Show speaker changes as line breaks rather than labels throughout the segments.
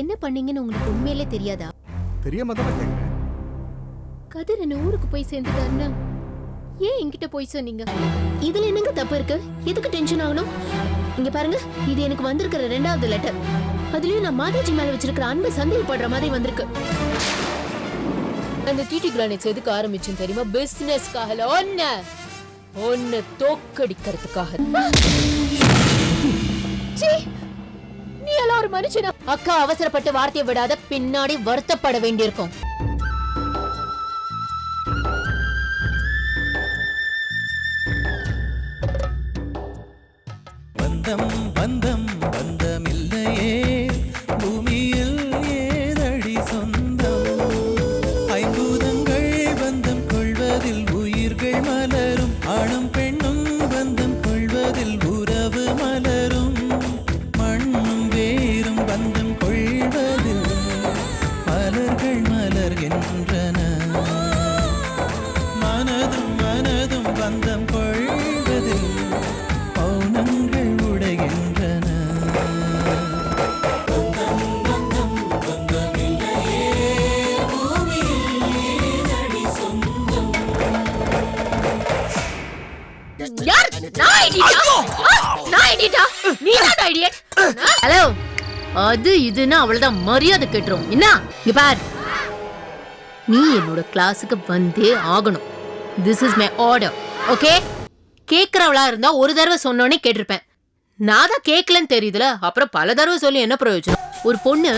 என்ன பண்ணீங்கன்னு உங்களுக்கு உண்மையிலே தெரியாதா?
தெரியாம தானே
கதிர் என்ன ஊருக்கு போய் சேர்ந்துட்டாருன்னா? ஏன் என்கிட்ட போய் சொன்னீங்க? இதுல என்னங்க தப்பு இருக்கு? எதுக்கு டென்ஷன் ஆகணும்? இங்க பாருங்க இது எனக்கு வந்திருக்கிற ரெண்டாவது லெட்டர் அதுலயும் நான் மாதாஜி மேல வச்சிருக்கிற அன்பை சந்தேகப்படுற மாதிரி வந்திருக்கு. அந்த டிடி கிரானைட்ஸ் எதுக்கு ஆரம்பிச்சுன்னு தெரியுமா? பிசினஸ்க்காக இல்ல ஒன்ன ஒன்னு தோக்கடிக்கிறதுக்காக. சீ, ஒரு மனுஷனா? அக்கா அவசரப்பட்டு வார்த்தையை விடாத பின்னாடி வருத்தப்பட வேண்டியிருக்கும்.
பந்தம் பந்தம் பந்தமில்லையே. பூமியில் ஏதடி சொந்தம்? ஐம்பூதங்கள் பந்தம் கொள்வதில் உயிர்கள் மலரும். ஆணும்
பெண் ஐடியா நான் ஐடியா நீ தான் ஐடியா ஹலோ அது இதுன்னா அவ்வளவுதான் மரியாதை கேட்டுரும். என்ன? இங்க பார். நீ என்னோட கிளாஸுக்கு வந்தே ஆகணும். This is my order okay கேட்குறவளா இருந்தா ஒரு தடவை சொன்னோன்னே கேட்டிருப்பேன். நான் தான் கேட்கலன்னு தெரியுதுல அப்புறம் பல தடவை சொல்லி என்ன பிரயோஜனம்? ஒரு பொண்ணு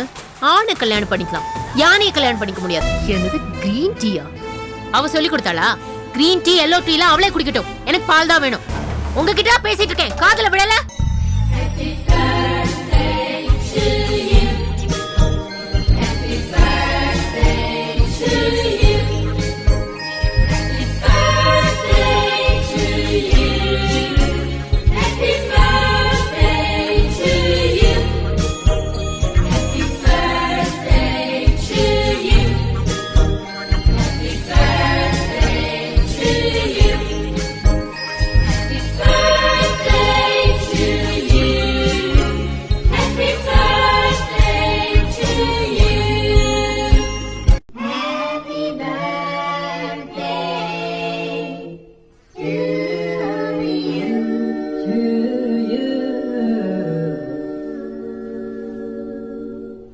ஆணை கல்யாணம் பண்ணிக்கலாம் யானையை கல்யாணம் பண்ணிக்க முடியாது. என்னது கிரீன் டீயா அவ சொல்லி கொடுத்தாளா? கிரீன் டீ எல்லோ டீலாம் அவளே குடிக்கட்டும் எனக்கு பால் தான் வேணும். உங்ககிட்ட பேசிட்டு இருக்கேன் காதல விடல